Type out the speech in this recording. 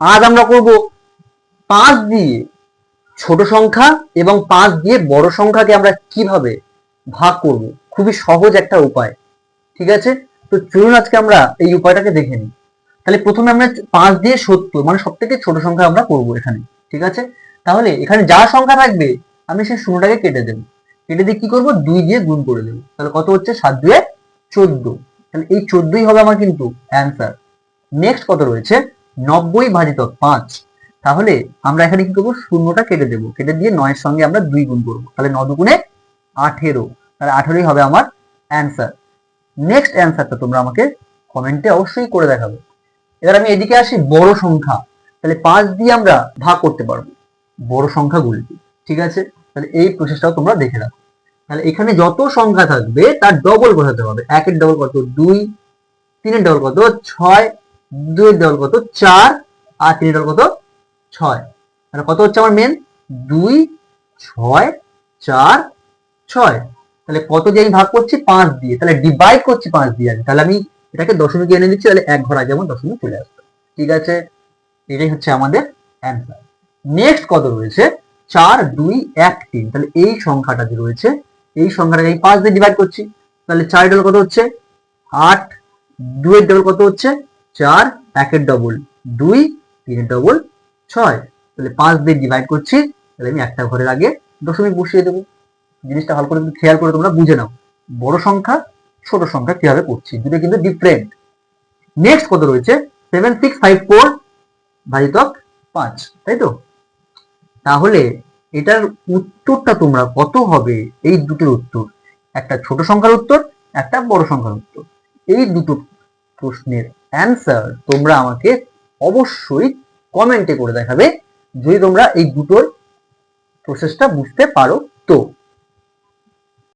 আজ আমরা করব পাঁচ দিয়ে ছোট সংখ্যা এবং পাঁচ দিয়ে বড় সংখ্যাকে আমরা কীভাবে ভাগ করব? খুবই সহজ একটা উপায়। ঠিক আছে? তো চলুন আজকে আমরা এই উপায়টাকে দেখে নিই। তাহলে প্রথমে আমরা পাঁচ দিয়ে সত্তর মানে সব থেকে ছোট সংখ্যা আমরা করব এখানে। ঠিক আছে? তাহলে এখানে যা সংখ্যা থাকবে, আমি সেই শূন্যটাকে কেটে দেবো। কেটে দিয়ে কি করব? দুই দিয়ে গুণ করে দেবো। তাহলে কত হচ্ছে? সাত দুয়ে চোদ্দ। তাহলে এই চোদ্দই হবে আমার কিন্তু অ্যান্সার নেক্সট কত রয়েছে? নব্বই ভাজিত পাঁচ, তাহলে আমরা এখানে কি করব? শূন্যটা কেটে দেবো। কেটে দিয়ে নয়ের সঙ্গে আমরা দুই গুণ করব। তাহলে ন দুগুণে আঠেরো। তাহলে আঠেরোই হবে আমার অ্যান্সার নেক্সট অ্যান্সারটা তোমরা আমাকে কমেন্টে অবশ্যই করে দেখাবে। এবার আমি এদিকে আসি বড় সংখ্যা। তাহলে পাঁচ দিয়ে আমরা ভাগ করতে পারব। বড় সংখ্যাগুলিকে ঠিক আছে? তাহলে এই প্রসেসটাও তোমরা দেখে রাখো। তাহলে এখানে যত সংখ্যা থাকবে, তার ডবল বসাতে হবে। একের ডবল কত? দুই। তিনের ডবল কত? ছয়। দুইয়ের ডবল কত? চার আর তিনের কত? ছয়। তাহলে কত হচ্ছে আমার মেন দুই, ছয়, চার, ছয়। তাহলে কত দিয়ে আমি ভাগ করছি? পাঁচ দিয়ে। তাহলে ডিভাইড করছি পাঁচ দিয়ে আমি। তাহলে আমি এটাকে দশমিক এনে দিচ্ছি, তাহলে এক ঘর আগে দশমিক চলে আসবে। ঠিক আছে? এটাই হচ্ছে আমাদের অ্যান্সার নেক্সট কত রয়েছে? চার, দুই, এক, তিন। তাহলে এই সংখ্যাটা যে রয়েছে, এই সংখ্যাটাকে আমি পাঁচ দিয়ে ডিভাইড করছি। তাহলে চার ডবল কত হচ্ছে? আট। দুইয়ের ডবল কত হচ্ছে? চার, একের ডবল দুই, তিনের ডবল ছয়। তাহলে পাঁচ দিয়ে ডিভাইড করছি, তাহলে আমি একটা ঘরের আগে দশমিক বসিয়ে দেবো। জিনিসটা ভালো করে খেয়াল করে তোমরা বুঝে নাও। বড় সংখ্যা, ছোট সংখ্যা কীভাবে করছি? দুটো কিন্তু ডিফারেন্ট নেক্সট কত রয়েছে? সেভেন সিক্স ফাইভ ফোর ভাজিতক পাঁচ, তাই তো? তাহলে এটার উত্তরটা তোমরা কত হবে? এই দুটোর উত্তর। একটা ছোট সংখ্যার উত্তর, একটা বড় সংখ্যার উত্তর। এই দুটো প্রশ্নের অ্যান্সার তোমরা আমাকে অবশ্যই কমেন্টে করে দেখাবে। যদি তোমরা এই দুটোর প্রসেসটা বুঝতে পারো, তো